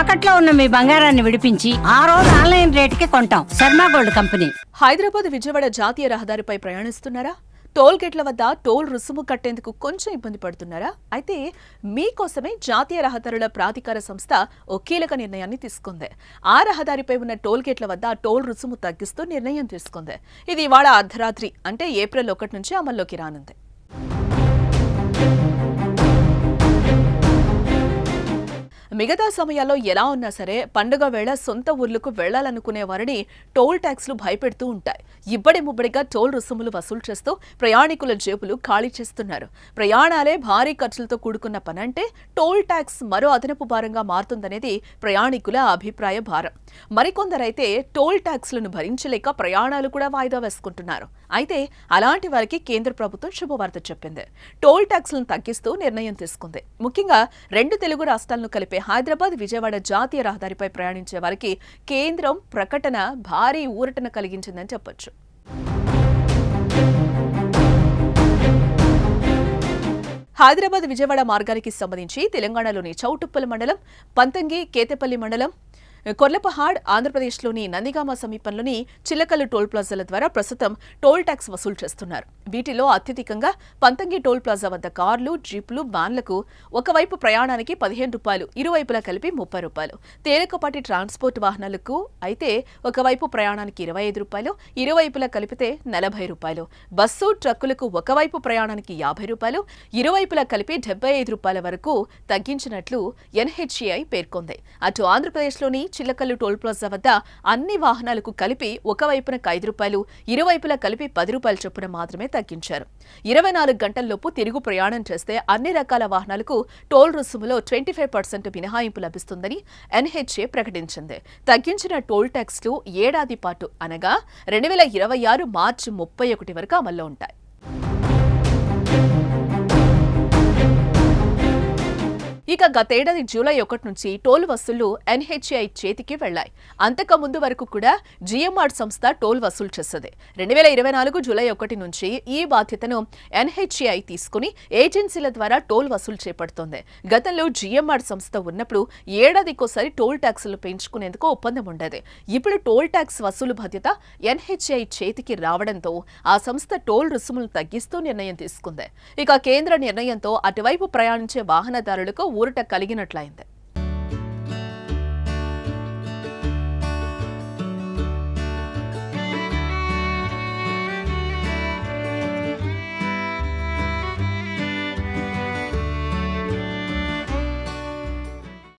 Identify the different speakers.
Speaker 1: తాకట్లో ఉన్న మీ బంగారాన్ని విడిపించి ఆ రోజు ఆన్లైన్ రేటుకి కొంటాం. Sharma gold company.
Speaker 2: Hyderabad Vijayawada జాతీయ రహదారిపై ప్రయాణిస్తున్నారా? టోల్ గేట్ల వద్ద టోల్ రుసుము కట్టేందుకు కొంచెం ఇబ్బంది పడుతున్నారా? అయితే మీకోసమే జాతీయ రహదారుల ప్రాధికార సంస్థ ఓ కీలక నిర్ణయాన్ని తీసుకుంది. ఆ రహదారిపై ఉన్న టోల్ గేట్ల వద్ద టోల్ రుసుము తగ్గిస్తూ నిర్ణయం తీసుకుంది. ఇది ఇవాళ అర్ధరాత్రి అంటే ఏప్రిల్ ఒకటి నుంచి అమల్లోకి రానుంది. మిగతా సమయాల్లో ఎలా ఉన్నా సరే పండుగ వేళ సొంత ఊర్లకు వెళ్ళాలనుకునే వారిని టోల్ ట్యాక్స్లు భయపెడుతూ ఉంటాయి. ఇబ్బడి ముబ్బడిగా టోల్ రుసుములు వసూలు చేస్తూ ప్రయాణికుల జేబులు ఖాళీ చేస్తున్నారు. ప్రయాణాలే భారీ ఖర్చులతో కూడుకున్న పనంటే టోల్ ట్యాక్స్ మరో అదనపు భారంగా మారుతుందనేది ప్రయాణికుల అభిప్రాయ భారం. మరికొందరైతే టోల్ ట్యాక్స్లను భరించలేక ప్రయాణాలు కూడా వాయిదా వేసుకుంటున్నారు. అయితే అలాంటి వారికి కేంద్ర ప్రభుత్వం శుభవార్త చెప్పింది. టోల్ ట్యాక్స్లను తగ్గిస్తూ నిర్ణయం తీసుకుంది. ముఖ్యంగా రెండు తెలుగు రాష్ట్రాలను కలిపే హైదరాబాద్ విజయవాడ జాతీయ రహదారిపై ప్రయాణించే వారికి కేంద్రం ప్రకటన భారీ ఊరటన కలిగించిందని చెప్పొచ్చు. హైదరాబాద్ విజయవాడ మార్గానికి సంబంధించి తెలంగాణలోని చౌటుప్పల మండలం పంతంగి కేతపల్లి మండలం కొర్లపహాడ్ ఆంధ్రప్రదేశ్లోని నందిగామ సమీపంలోని చిల్లకల్లు టోల్ ప్లాజాల ద్వారా ప్రస్తుతం టోల్ ట్యాక్స్ వసూలు చేస్తున్నారు. వీటిలో అత్యధికంగా పంతంగి టోల్ ప్లాజా వద్ద కార్లు జీపులు వ్యాన్లకు ఒకవైపు ప్రయాణానికి పదిహేను రూపాయలు ఇరువైపులా కలిపి ముప్పై రూపాయలు. తేలికపాటి ట్రాన్స్పోర్ట్ వాహనాలకు అయితే ఒకవైపు ప్రయాణానికి ఇరవై ఐదు రూపాయలు ఇరువైపులా కలిపితే నలభై రూపాయలు. బస్సు ట్రక్కులకు ఒకవైపు ప్రయాణానికి యాభై రూపాయలు ఇరువైపులా కలిపి డెబ్బై ఐదు రూపాయల వరకు తగ్గించినట్లు ఎన్హెచ్ఏఐ పేర్కొంది. అటు ఆంధ్రప్రదేశ్లోని చిల్లకల్లు టోల్ ప్లాజా వద్ద అన్ని వాహనాలకు కలిపి ఒకవైపున ఐదు రూపాయలు ఇరువైపులా కలిపి పది రూపాయల చొప్పున మాత్రమే తగ్గించారు. ఇరవై నాలుగు గంటల్లోపు తిరుగు ప్రయాణం చేస్తే అన్ని రకాల వాహనాలకు టోల్ రుసుములో ట్వంటీ ఫైవ్ పర్సెంట్ మినహాయింపు లభిస్తుందని ఎన్హెచ్ఏ ప్రకటించింది. తగ్గించిన టోల్ ట్యాక్స్లు ఏడాది పాటు అనగా రెండు వేల ఇరవై ఆరు మార్చి ముప్పై ఒకటి వరకు అమల్లో ఉంటాయి. ఇక గతేడాది జూలై ఒకటి నుంచి టోల్ వసూళ్ళు ఎన్హెచ్ఐ చేతికి వెళ్ళాయి అంతకు ముందు వరకు కూడా జిఎంఆర్ సంస్థ టోల్ వసూలు చేస్తుంది రెండు వేల ఇరవై నాలుగు జూలై ఒకటి నుంచి ఈ బాధ్యతను ఎన్హెచ్ఐ తీసుకుని ఏజెన్సీల ద్వారా టోల్ వసూలు చేపడుతోంది. గతంలో జిఎంఆర్ సంస్థ ఉన్నప్పుడు ఏడాదికోసారి టోల్ ట్యాక్సులు పెంచుకునేందుకు ఒప్పందం ఉండేది. ఇప్పుడు టోల్ ట్యాక్స్ వసూలు బాధ్యత ఎన్హెచ్ఐ చేతికి రావడంతో ఆ సంస్థ టోల్ రుసుములు తగ్గిస్తూ నిర్ణయం తీసుకుంది. ఇక కేంద్ర నిర్ణయంతో అటువైపు ప్రయాణించే వాహనదారులకు ఊరట కలిగినట్లయింది.